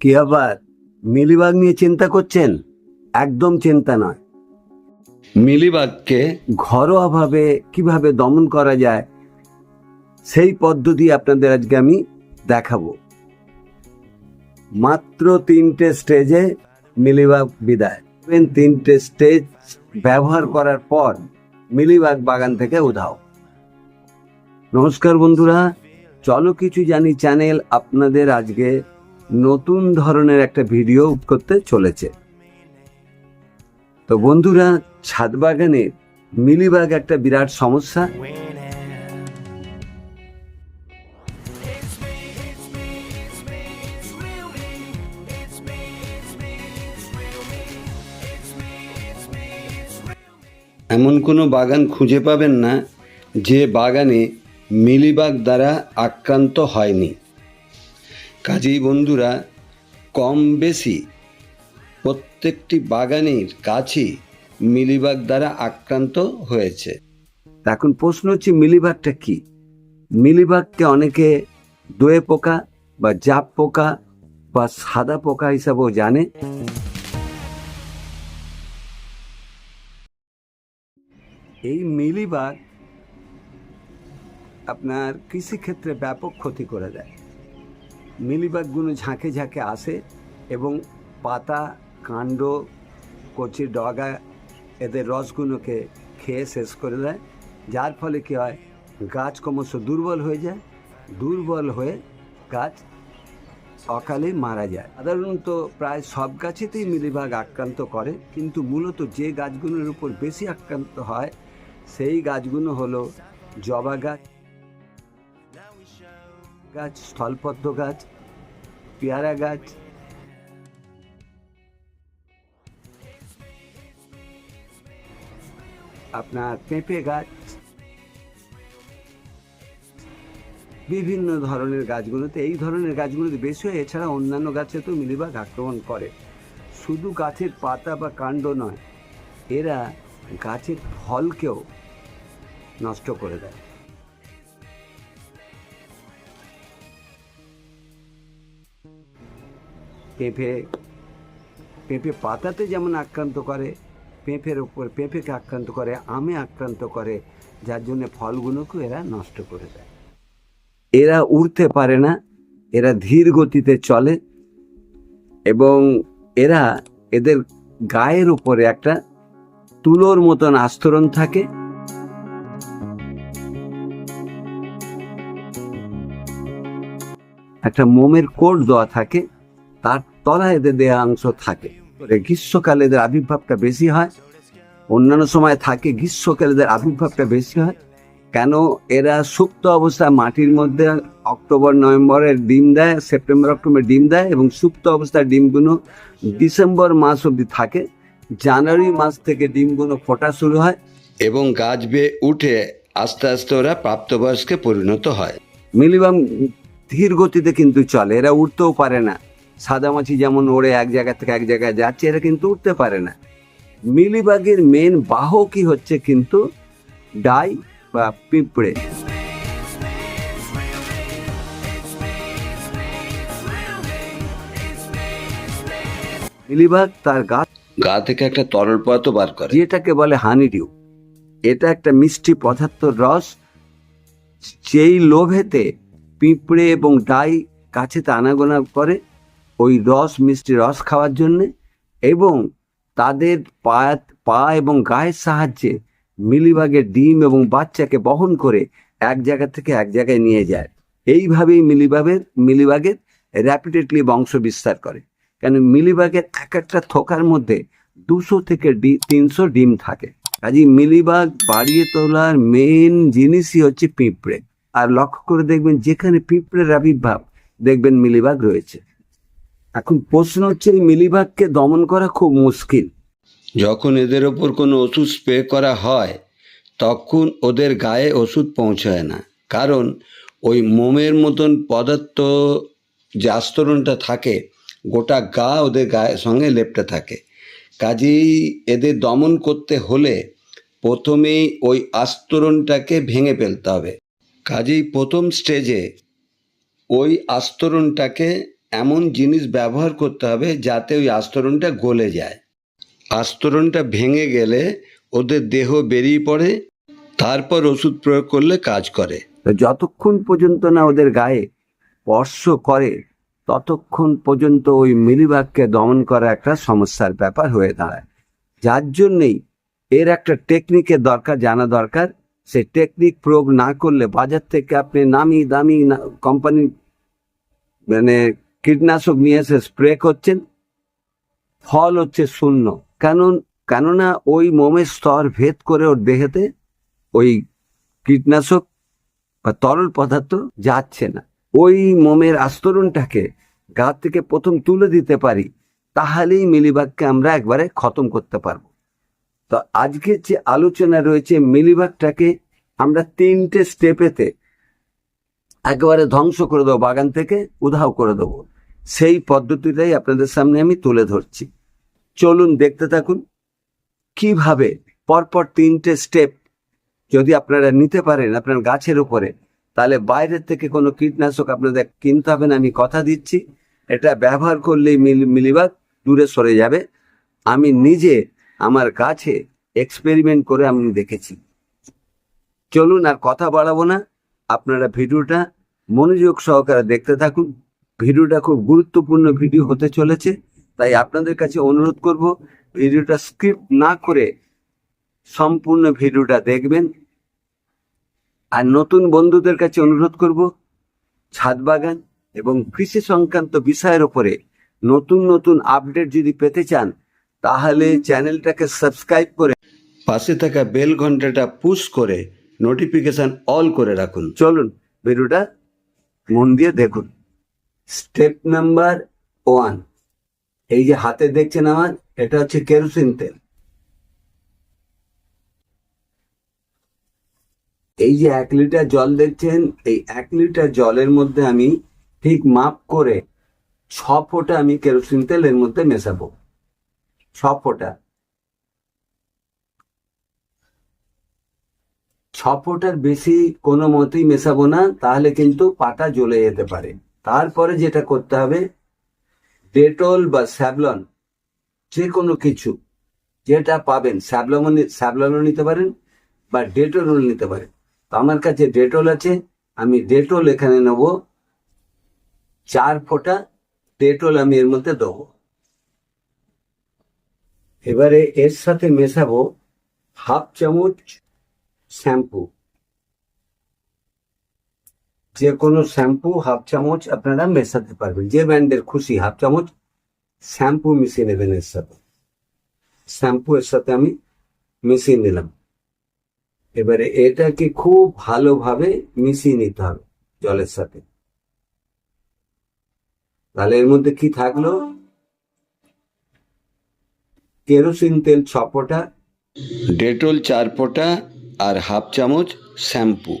কি আবার মিলিবাগ নিয়ে চিন্তা করছেন? একদম চিন্তা নয়। মিলিবাগকে ঘরোয়াভাবে কীভাবে দমন করা যায় সেই পদ্ধতি আপনাদের আজকে আমি দেখাবো। মাত্র তিনটে স্টেজে মিলিবাগ বিদায়। তিনটে স্টেজ ব্যবহার করার পর মিলিবাগ বাগান থেকে উধাও। নমস্কার বন্ধুরা চলো কিছু জানি চ্যানেল আপনাদের আজকে নতুন ধরনের একটা ভিডিও করতে চলেছে। তো বন্ধুরা ছাদ বাগানে মিলিবাগ একটা বিরাট সমস্যা। এমন কোনো বাগান খুঁজে পাবেন না যে বাগানে মিলিবাগ দ্বারা আক্রান্ত হয়নি। কাজেই বন্ধুরা, কম বেশি প্রত্যেকটি বাগানের কাছেই মিলিবাগ দ্বারা আক্রান্ত হয়েছে। এখন প্রশ্ন হচ্ছে, মিলিবাগটা কি? মিলিবাগকে অনেকে দোয়ে পোকা বা জাপ পোকা বা সাদা পোকা হিসাবেও জানে। এই মিলিবাগ আপনার কৃষিক্ষেত্রে ব্যাপক ক্ষতি করে দেয়। মিলিবাগগুলো ঝাঁকে ঝাঁকে আসে এবং পাতা, কাণ্ড, কচি, ডগা এদের রসগুলোকে খেয়ে শেষ করে দেয়। যার ফলে কী হয়, গাছ ক্রমশ দুর্বল হয়ে যায়। দুর্বল হয়ে গাছ অকালে মারা যায়। সাধারণত প্রায় সব গাছেতেই মিলিবাগ আক্রান্ত করে, কিন্তু মূলত যে গাছগুলোর উপর বেশি আক্রান্ত হয়, সেই গাছগুলো হলো জবা গাছ গাছ স্থলপদ্ম গাছ, পেয়ারা গাছ। আপনার পেঁপে গাছ। বিভিন্ন ধরনের গাছগুলোতে, এই ধরনের গাছগুলোতে বেশি হয়, এছাড়া অন্যান্য গাছে তো মিলিবাগ আক্রমণ করে। শুধু গাছের পাতা বা কাণ্ড নয়, এরা গাছের ফলকেও নষ্ট করে দেয়। পেঁপে পেঁপে পাতাতে যেমন আক্রান্ত করে, পেঁপের উপর, পেঁপেকে আক্রান্ত করে, আমে আক্রান্ত করে, যার জন্য ফলগুলোকেও এরা নষ্ট করে দেয়। এরা উড়তে পারে না, এরা ধীর গতিতে চলে এবং এরা এদের গায়ের উপরে একটা তুলোর মতন আস্তরণ থাকে। একটা মোমের কোট দেওয়া থাকে, তার তলায় এদের দেহাংশ থাকে। গ্রীষ্মকালে এদের আবির্ভাবটা বেশি হয়। অন্যান্য সময় থাকে গ্রীষ্মকালে এদের আবির্ভাবটা বেশি হয়। কেন? এরা সুপ্ত অবস্থায় মাটির মধ্যে অক্টোবর নভেম্বরের ডিম দেয় সেপ্টেম্বর অক্টোবর ডিম দেয় এবং সুপ্ত অবস্থায় ডিমগুলো ডিসেম্বর মাস অবধি থাকে। জানুয়ারি মাস থেকে ডিমগুলো ফোটা শুরু হয় এবং গাছ বেয়ে উঠে আস্তে আস্তে ওরা প্রাপ্তবয়স্কে পরিণত হয়। মিনিমাম ধীর গতিতে কিন্তু চলে এরা উঠতেও পারে না। সাদামাছি যেমন ওড়ে এক জায়গা থেকে এক জায়গায় যাচ্ছে এরা কিন্তু উঠতে পারে না। মিলিবাগের মেন বাহকই হচ্ছে কিন্তু ডাই বা পিঁপড়ে। মিলিবাগ তার গাছ গা থেকে একটা তরল পদার্থ বার করে। যেটাকে বলে হানিডিউ। এটা একটা মিষ্টি পদার্থর রস যেই লোভেতে পিঁপড়ে এবং ডাই কাছেতে আনাগোনা করে ওই রস, মিষ্টি রস খাওয়ার জন্যে এবং তাদের পা পা এবং গায়ের সাহায্যে মিলিবাগের ডিম এবং বাচ্চাকে বহন করে এক জায়গা থেকে এক জায়গায় নিয়ে যায়। এইভাবেই মিলিবাগের মিলিবাগের র্যাপিডেটলি বংশ বিস্তার করে। কেন মিলিবাগের এক একটা থোকার মধ্যে দুশো থেকে ডি- তিনশো ডিম থাকে। কাজে মিলিবাগ বাড়িয়ে তোলার মেন জিনিসই হচ্ছে পিঁপড়ে। আর লক্ষ্য করে দেখবেন যেখানে পিঁপড়ের আবির্ভাব, দেখবেন মিলিবাগ রয়েছে। এখন প্রশ্ন হচ্ছে, এই মিলিবাগকে দমন করা খুব মুশকিল। যখন এদের ওপর কোনো ওষুধ স্প্রে করা হয়, তখন ওদের গায়ে ওষুধ পৌঁছায় না। কারণ ওই মোমের মতন পদার্থ যে আস্তরণটা থাকে, গোটা গা ওদের গায়ের সঙ্গে লেপটে থাকে। কাজেই এদের দমন করতে হলে প্রথমেই ওই আস্তরণটাকে ভেঙে ফেলতে হবে। কাজেই প্রথম স্টেজে ওই আস্তরণটাকে এমন জিনিস ব্যবহার করতে হবে যাতে ওই আস্তরণটা গলে যায়। আস্তরণটা ভেঙে গেলে ওদের দেহ বেরিয়ে পড়ে, তারপর ওষুধ প্রয়োগ করলে কাজ করে। যতক্ষণ পর্যন্ত না ওদের গায়ে স্পর্শ করে, ততক্ষণ পর্যন্ত ওই মিলিবাগকে দমন করা একটা সমস্যার ব্যাপার হয়ে দাঁড়ায়। যার জন্যেই এর একটা টেকনিকের দরকার, জানা দরকার। সেই টেকনিক প্রয়োগ না করলে বাজার থেকে আপনি নামি দামি কোম্পানি মানে কীটনাশক নিয়ে এসে স্প্রে করছেন, ফল হচ্ছে শূন্য। কারণ, কেননা ওই মোমের স্তর ভেদ করে ওর দেহেতে ওই কীটনাশক বা তরল পদার্থ যাচ্ছে না। ওই মোমের আস্তরণটাকে গা থেকে প্রথম তুলে দিতে পারি, তাহলেই মিলিবাগকে আমরা একবারে খতম করতে পারব। তো আজকে যে আলোচনা রয়েছে মিলিবাগটাকে আমরা তিনটে স্টেপেতে একেবারে ধ্বংস করে দেবো, বাগান থেকে উধাও করে দেবো। সেই পদ্ধতিটাই আপনাদের সামনে আমি তুলে ধরছি। চলুন দেখতে থাকুন কীভাবে পরপর তিনটে স্টেপ যদি আপনারা নিতে পারেন আপনার গাছের উপরে, তাহলে বাইরের থেকে কোনো কীটনাশক আপনাদের কিনতে হবে না, আমি কথা দিচ্ছি। এটা ব্যবহার করলেই মিল, মিলিবাগ দূরে সরে যাবে। আমি নিজে আমার গাছে এক্সপেরিমেন্ট করে আমি দেখেছি। চলুন আর কথা বাড়াবো না। আপনারা ভিডিওটা মনোযোগ সহকারে দেখতে থাকুন। ভিডিওটা খুব গুরুত্বপূর্ণ ভিডিও হতে চলেছে, তাই আপনাদের কাছে অনুরোধ করব ভিডিওটা স্ক্রিপ্ট না করে সম্পূর্ণ ভিডিওটা দেখবেন। আর নতুন বন্ধুদের কাছে অনুরোধ করব, ছাদ বাগান এবং কৃষি সংক্রান্ত বিষয়ের ওপরে নতুন নতুন আপডেট যদি পেতে চান, তাহলে চ্যানেলটাকে সাবস্ক্রাইব করে পাশে থাকা বেল ঘন্টাটা পুশ করে নোটিফিকেশন অল করে রাখুন। চলুন, ভিডিওটা মন দিয়ে দেখুন। স্টেপ নাম্বার ওয়ান এই যে হাতে দেখছেন আমার, এটা হচ্ছে কেরোসিন তেল। এই যে এক লিটার জল দেখছেন, এই এক লিটার জলের মধ্যে আমি ঠিক মাপ করে ছ ফোঁটা আমি কেরোসিন তেল এর মধ্যে মেশাবো। ছ ফোঁটা। ছ ফোঁটার বেশি কোনো মতেই মেশাবো না, তাহলে কিন্তু পাতা জ্বলে যেতে পারে। তারপরে যেটা করতে হবে, ডেটল বা স্যাভলন যে কোনো কিছু, যেটা পাবেন স্যাভলন স্যাভলনও নিতে পারেন বা ডেটলও নিতে পারেন। তো আমার কাছে ডেটল আছে, আমি ডেটল এখানে নেব, চার ফোঁটা ডেটল আমি এর মধ্যে দেবো। এবারে এর সাথে মেশাবো হাফ চামচ শ্যাম্পু। যে কোনো শ্যাম্পু হাফ চামচ আপনারা মেশাতে পারবেন। যে ব্র্যান্ডের খুশি হাফ চামচ শ্যাম্পু মিশিয়ে নেবেন এর সাথে। শ্যাম্পু এর সাথে আমি মিশিয়ে নিলাম। এবারে এটাকে খুব ভালোভাবে মিশিয়ে নিতে হবে জলের সাথে। তাহলে এর মধ্যে কি থাকল? কেরোসিন তেল ছ ফোঁটা, ডেটল চার ফোঁটা আর হাফ চামচ শ্যাম্পু।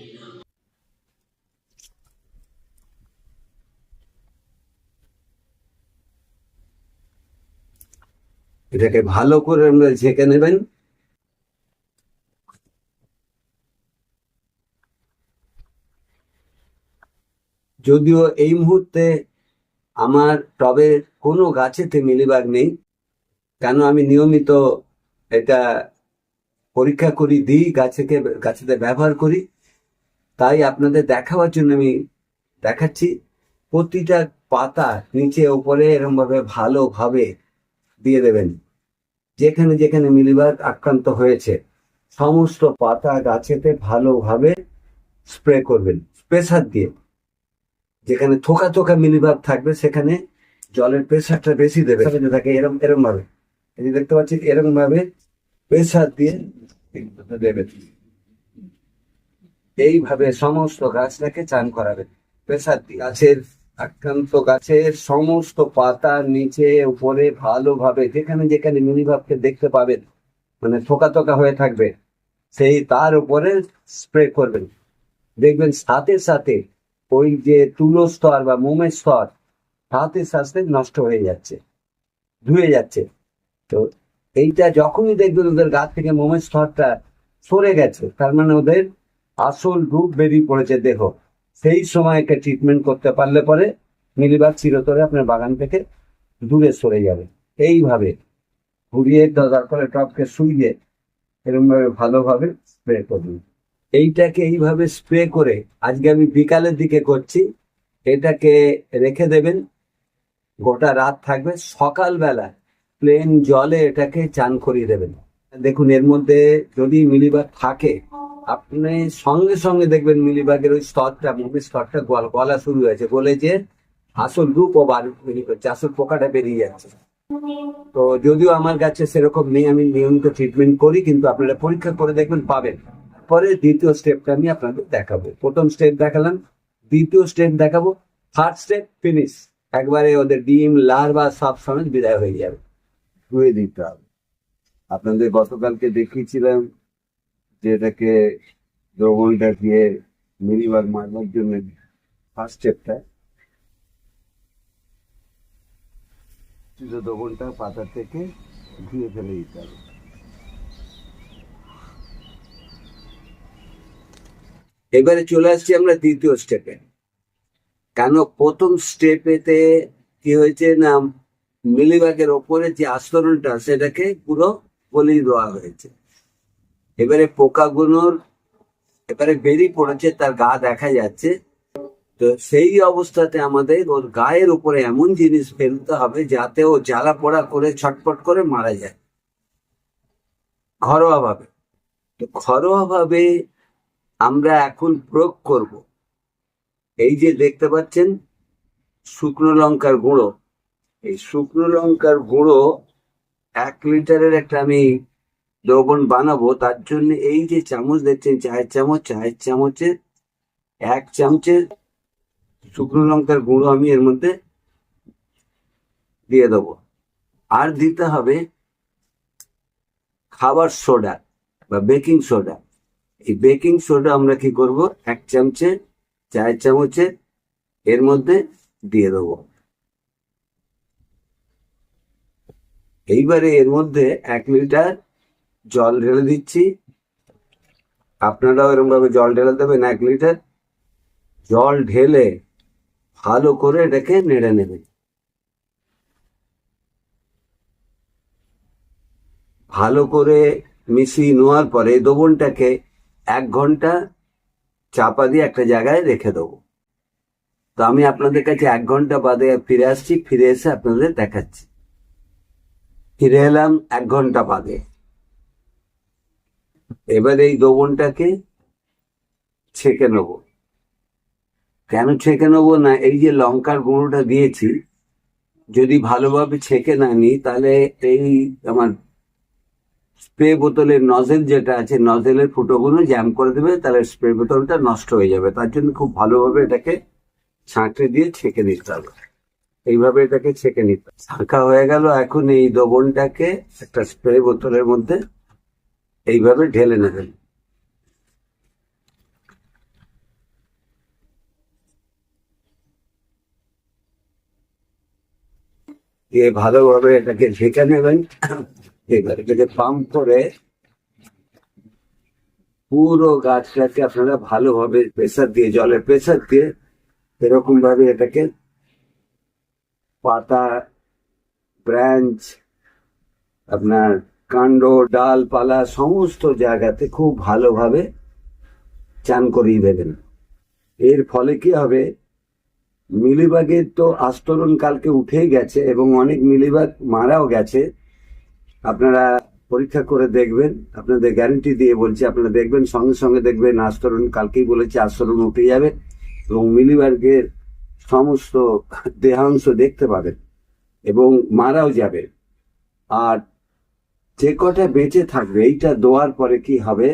এটাকে ভালো করে আমরা ঝেঁকে নেবেন। যদিও এই মুহূর্তে আমার টবে কোনো গাছেতে মিলিবাগ নেই, কেন আমি নিয়মিত এটা পরীক্ষা করি, দিই গাছেকে গাছেতে ব্যবহার করি। তাই আপনাদের দেখাবার জন্য আমি দেখাচ্ছি, প্রতিটা পাতা নিচে ওপরে এরকম ভাবে ভালোভাবে দিয়ে দেবেন। যেখানে যেখানে মিলিবাগ আক্রান্ত হয়েছে, সমস্ত পাতা গাছেতে ভালোভাবে স্প্রে করবেন প্রেসার দিয়ে। যেখানে থোকা থোকা মিলিবাগ থাকবে, সেখানে জলের প্রেসারটা বেশি দেবে থাকে, এরম এরম ভাবে দেখতে পাচ্ছি এরকম ভাবে প্রেসার দিয়ে দেবেন। এইভাবে সমস্ত গাছটাকে চান করাবে প্রেসার দিয়ে, গাছের আক্রান্ত গাছের সমস্ত পাতার নিচে, উপরে ভালোভাবে, যেখানে যেখানে মিনিভাবকে দেখতে পাবেন মানে থোকা থোকা হয়ে থাকবে, সেই তার উপরে স্প্রে করবেন। দেখবেন সাথে সাথে ওই যে তুলো স্তর বা মোমের স্তর সাথে সাথে নষ্ট হয়ে যাচ্ছে, ধুয়ে যাচ্ছে। তো এইটা যখনই দেখবেন ওদের গাছ থেকে মোমের স্তরটা সরে গেছে, তার মানে ওদের আসল রূপ বেরিয়ে পড়েছে দেহ। সেই সময় একটা ট্রিটমেন্ট করতে পারলে পরে মিলিবাগ চিরতরে আপনার বাগান থেকে দূরে সরে যাবে। এইভাবে ঘুরিয়ে তারপরে টপকে শুইয়ে এরকমভাবে ভালোভাবে স্প্রে করুন। এইটাকে এইভাবে স্প্রে করে আজকে আমি বিকালের দিকে করছি, এটাকে রেখে দেবেন, গোটা রাত থাকবে, সকালবেলা প্লেন জলে এটাকে চান করিয়ে দেবেন। দেখুন, এর মধ্যে যদি মিলিবাগ থাকে আপনি সঙ্গে সঙ্গে দেখবেন মিলিবাগের ওই স্তরটা মুভির স্তরটা গল গলা শুরু হয়েছে। বলে যে আসল রূপ ও বার বেরিয়ে করছে আসল পোকাটা বেরিয়ে যাচ্ছে। তো যদিও আমার কাছে সেরকম নেই, আমি নিয়মিত ট্রিটমেন্ট করি, কিন্তু আপনারা পরীক্ষা করে দেখবেন পাবেন। পরে দ্বিতীয় স্টেপটা আমি আপনাদের দেখাবো। প্রথম স্টেপ দেখালাম, দ্বিতীয় স্টেপ দেখাবো থার্ড স্টেপ ফিনিশ একবারে ওদের ডিম, লার্ভা সব সমেত বিদায় হয়ে যাবে। ধুয়ে দিতে হবে। আপনাদের গতকালকে দেখিয়েছিলাম যে এটাকে দ্রবণটা দিয়ে মিনিবার মারবার জন্য ফার্স্ট স্টেপটা দ্রবণটা পাতা থেকে ধুয়ে ফেলে দিতে হবে। এবারে চলে আসছি আমরা দ্বিতীয় স্টেপে কেন প্রথম স্টেপেতে কি হয়েছে না মিলিবাগের ওপরে যে আস্তরণটা সেটাকে পুরো গলিয়ে দেওয়া হয়েছে। এবারে পোকাগুলোর এবারে বেরিয়ে পড়েছে, তার গা দেখা যাচ্ছে। তো সেই অবস্থাতে আমাদের ওর গায়ের উপরে এমন জিনিস ফেলতে হবে যাতে ও জ্বালা পোড়া করে, ছটপট করে মারা যায়। ঘরোয়া ভাবে তো ঘরোয়া ভাবে আমরা এখন প্রয়োগ করব। এই যে দেখতে পাচ্ছেন, শুকনো লঙ্কার গুঁড়ো। এই শুকনো লঙ্কার গুঁড়ো এক লিটারের একটা আমি দ্রবণ বানাবো, তার জন্য এই যে চামচ দেখছেন, চায়ের চামচ, চায়ের চামচের এক চামচের শুকনো লঙ্কার গুঁড়ো আমি এর মধ্যে দিয়ে দেবো। আর দিতে হবে খাবার সোডা বা বেকিং সোডা। এই বেকিং সোডা আমরা কি করব? এক চামচে চায়ের চামচে এর মধ্যে দিয়ে দেবো। এইবারে এর মধ্যে এক লিটার জল ঢেলে দিচ্ছি। আপনারাও এরকম ভাবে জল ঢেলে দেবেন এক লিটার। জল ঢেলে ভালো করে এটাকে নেড়ে নেবেন। ভালো করে মিশিয়ে নেওয়ার পরে এই দ্রবণটাকে এক ঘণ্টা চাপা দিয়ে একটা জায়গায় রেখে দেবো। তো আমি আপনাদের কাছে এক ঘণ্টা বাদে ফিরে আসছি, ফিরে এসে আপনাদের দেখাচ্ছি। ফিরে এলাম এক ঘণ্টা বাদে। এবার এই দ্রবণটাকে ছেঁকে নেব। কেন ছেঁকে নেব না? এই যে লঙ্কার গুঁড়োটা দিয়েছি, যদি ভালোভাবে ছেঁকে না নিই, তাহলে এই আমার স্প্রে বোতলের নজেল যেটা আছে নজেলের ফুটোগুলো জ্যাম করে দেবে, তাহলে স্প্রে বোতলটা নষ্ট হয়ে যাবে। তার জন্য খুব ভালোভাবে এটাকে ছাঁকড়ে দিয়ে ছেঁকে নিতে হবে। এইভাবে এটাকে ছেঁকে নিতে। ছাঁকা হয়ে গেল। এখন এই দ্রবণটাকে একটা স্প্রে বোতলের মধ্যে এইভাবে ঢেলে নেবেন দিয়ে ভালোভাবে এটাকে ঢেকে নেবেন, এবার পাম্প করে পুরো গাছটাকে আপনারা ভালোভাবে প্রেসার দিয়ে, জলের প্রেসার দিয়ে এরকম ভাবে এটাকে পাতা, ব্রাঞ্চ, আপনার কাণ্ড, ডালপালা সমস্ত জায়গাতে খুব ভালোভাবে চান করিয়ে দেবেন। এর ফলে কি হবে? মিলিবাগের তো আস্তরণ কালকে উঠেই গেছে এবং অনেক মিলিবাগ মারাও গেছে। আপনারা পরীক্ষা করে দেখবেন, আপনাদের গ্যারেন্টি দিয়ে বলছি, আপনারা দেখবেন, সঙ্গে সঙ্গে দেখবেন আস্তরণ কালকেই বলেছে আস্তরণ উঠে যাবে এবং মিলিবার্গের সমস্ত দেহাংশ দেখতে পাবেন এবং মারাও যাবে। আর যে কটা বেঁচে থাকবে, এইটা দেওয়ার পরে কি হবে?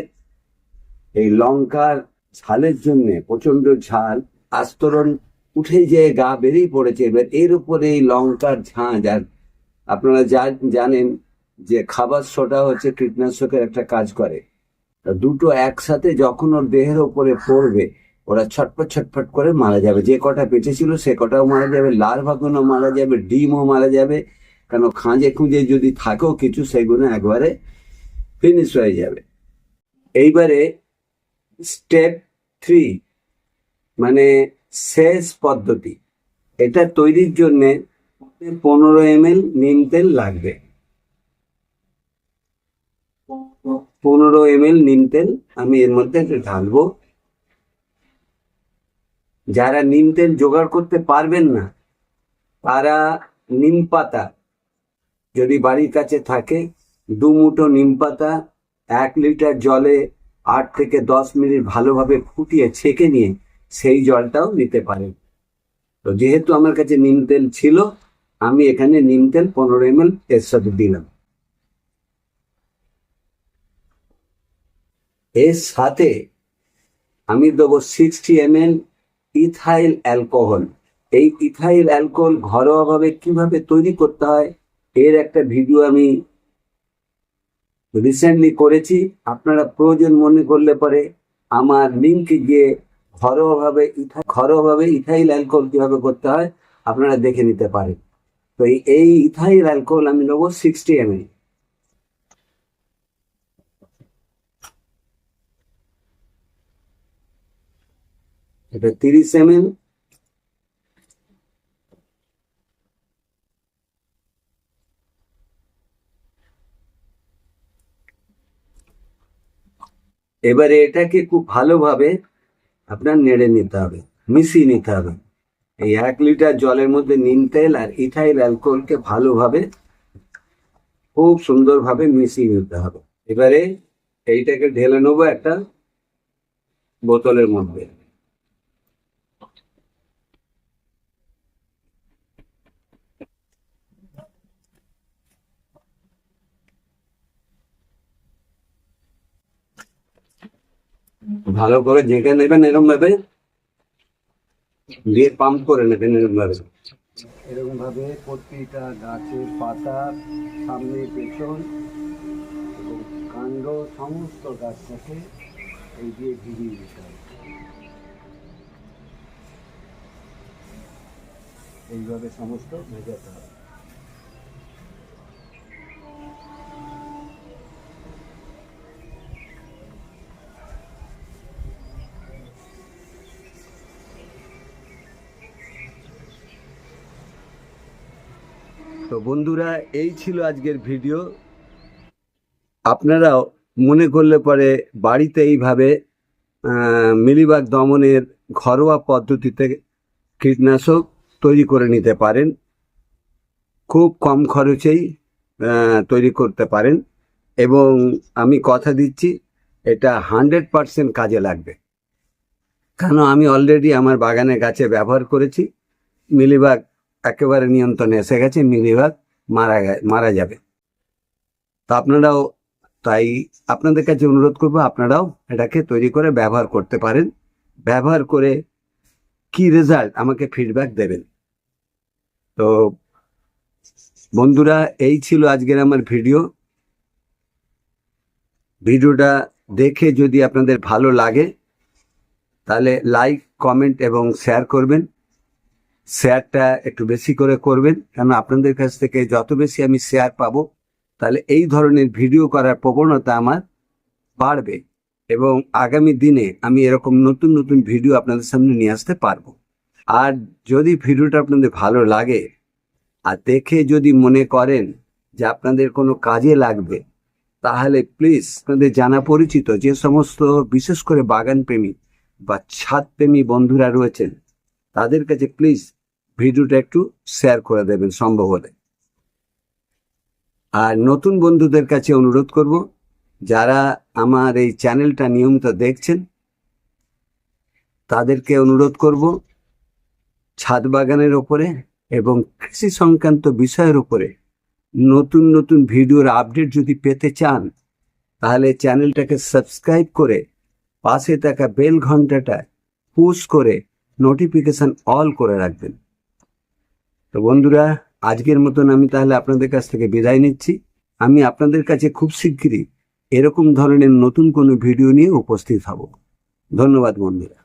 এই লঙ্কার ঝালের জন্য প্রচণ্ড ঝাল, আস্তরণ উঠে যে গা বেরিয়ে পড়েছে। এবার এর উপরে এই লঙ্কার ঝাঁঝ আর আপনারা জানেন যে খাবার সোডা হচ্ছে কীটনাশকের একটা কাজ করে। দুটো একসাথে যখন ওর দেহের ওপরে পড়বে, ওরা ছটফট ছটফট করে মারা যাবে। যে কটা বেঁচে ছিল, সে কটাও মারা যাবে, লার্ভাগুলো মারা যাবে, ডিমও মারা যাবে। কেন খাঁজে খুঁজে যদি থাকেও কিছু, সেগুলো একবারে ফিনিশ হয়ে যাবে। এইবারে স্টেপ থ্রি মানে শেষ পদ্ধতি। এটা তৈরির জন্য পনেরো এম এল নিম তেল লাগবে। পনেরো এম এল নিম তেল আমি এর মধ্যে একটু ঢালবো। যারা নিম তেল জোগাড় করতে পারবেন না, তারা নিম পাতা যদি বাড়ির কাছে থাকে দু মুঠো নিম পাতা, এক লিটার জলে আট থেকে দশ মিনিট ভালোভাবে ফুটিয়ে ছেঁকে নিয়ে সেই জলটাও নিতে পারেন। তো যেহেতু আমার কাছে নিম তেল ছিল, আমি এখানে নিম তেল পনেরো এম এল এর সাথে দিলাম। এর সাথে আমি দেবো sixty M L ethyl alcohol. এই ইথাইল অ্যালকোহল ঘরোয়াভাবে কীভাবে তৈরি করতে হয়? এর একটা ভিডিও আমি রিসেন্টলি করেছি। আপনারা প্রয়োজন মনে করলে পরে আমার লিঙ্কে গিয়ে ঘরোয়াভাবে ইথা ঘরোয়াভাবে ইথাইল অ্যালকোহল কীভাবে করতে হয় আপনারা দেখে নিতে পারেন। তো এই- ইথাইল অ্যালকোহল আমি নেব সিক্সটি এম এটা তিরিশ এম এবারে এটাকে খুব ভালোভাবে আপনার নেড়ে নিতে হবে, মিশিয়ে নিতে হবে। এই এক লিটার জলের মধ্যে নিম তেল আর ইথাইল অ্যালকোহলকে ভালোভাবে খুব সুন্দরভাবে মিশিয়ে নিতে হবে। এবারে এইটাকে ঢেলে নেব একটা বোতলের মধ্যে। ভালো করে জেঁকে নেবেন, এরকম ভাবে দিয়ে পাম্প করে নেবেন, এরকম ভাবে। এরকম ভাবে প্রতিটা গাছের পাতা, সামনে পেছন এবং কাণ্ড, সমস্ত গাছটাকে এই দিয়ে ভিজিয়ে দিতে হবে। এইভাবে সমস্ত ভেজাতে হবে। তো বন্ধুরা, এই ছিল আজকের ভিডিও। আপনারাও মনে করলে পরে বাড়িতে এইভাবে মিলিবাগ দমনের ঘরোয়া পদ্ধতিতে কীটনাশক তৈরি করে নিতে পারেন। খুব কম খরচেই তৈরি করতে পারেন। এবং আমি কথা দিচ্ছি, এটা হান্ড্রেড পারসেন্ট কাজে লাগবে। কেন, আমি অলরেডি আমার বাগানে গাছে ব্যবহার করেছি। মিলিবাগ একেবারে নিয়ন্ত্রণে এসে গেছে মিলিবাগ মারা মারা যাবে। তো আপনারাও তাই আপনাদের কাছে অনুরোধ করব, আপনারাও এটাকে তৈরি করে ব্যবহার করতে পারেন। ব্যবহার করে কি রেজাল্ট আমাকে ফিডব্যাক দেবেন। তো বন্ধুরা, এই ছিল আজকের আমার ভিডিও ভিডিওটা দেখে যদি আপনাদের ভালো লাগে, তাহলে লাইক কমেন্ট এবং শেয়ার করবেন। শেয়ারটা একটু বেশি করে করবেন। কেন আপনাদের কাছ থেকে যত বেশি আমি শেয়ার পাবো, তাহলে এই ধরনের ভিডিও করার প্রবণতা আমার বাড়বে এবং আগামী দিনে আমি এরকম নতুন নতুন ভিডিও আপনাদের সামনে নিয়ে আসতে পারব। আর যদি ভিডিওটা আপনাদের ভালো লাগে, আর দেখে যদি মনে করেন যে আপনাদের কোনো কাজে লাগবে, তাহলে প্লিজ আপনাদের জানা পরিচিত যে সমস্ত বিশেষ করে বাগান প্রেমী বা ছাদ প্রেমী বন্ধুরা রয়েছেন, তাদের কাছে প্লিজ ভিডিওটা একটু শেয়ার করে দেবেন, সম্ভব হলে। আর নতুন বন্ধুদের কাছে অনুরোধ করব, যারা আমার এই চ্যানেলটা নিয়মিত দেখছেন, তাদেরকে অনুরোধ করব, ছাদ বাগানের ওপরে এবং কৃষি সংক্রান্ত বিষয়ের উপরে নতুন নতুন ভিডিওর আপডেট যদি পেতে চান, তাহলে চ্যানেলটাকে সাবস্ক্রাইব করে পাশে থাকা বেল ঘন্টাটা পুশ করে নোটিফিকেশন অল করে রাখবেন। তো বন্ধুরা, আজকের মতন আমি তাহলে আপনাদের কাছ থেকে বিদায় নিচ্ছি। আমি আপনাদের কাছে খুব শিগগিরই এরকম ধরনের নতুন কোনো ভিডিও নিয়ে উপস্থিত হব। ধন্যবাদ বন্ধুরা।